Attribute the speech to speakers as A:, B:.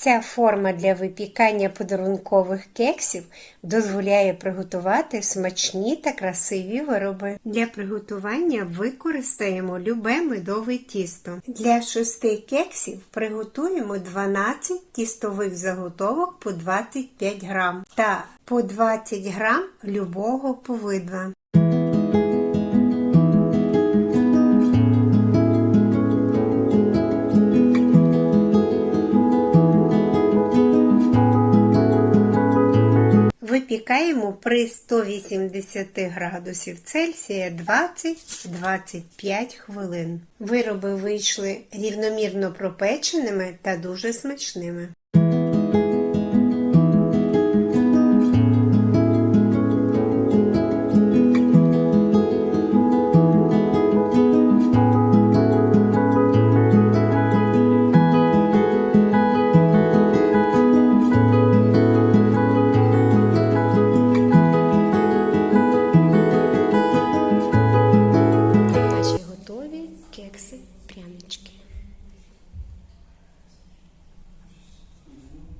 A: Ця форма для випікання подарункових кексів дозволяє приготувати смачні та красиві вироби. Для приготування використаємо любе медове тісто. Для шести кексів приготуємо 12 тістових заготовок по 25 грам та по 20 грам любого повидла. Випікаємо при 180 градусів Цельсія 20-25 хвилин. Вироби вийшли рівномірно пропеченими та дуже смачними. прянички.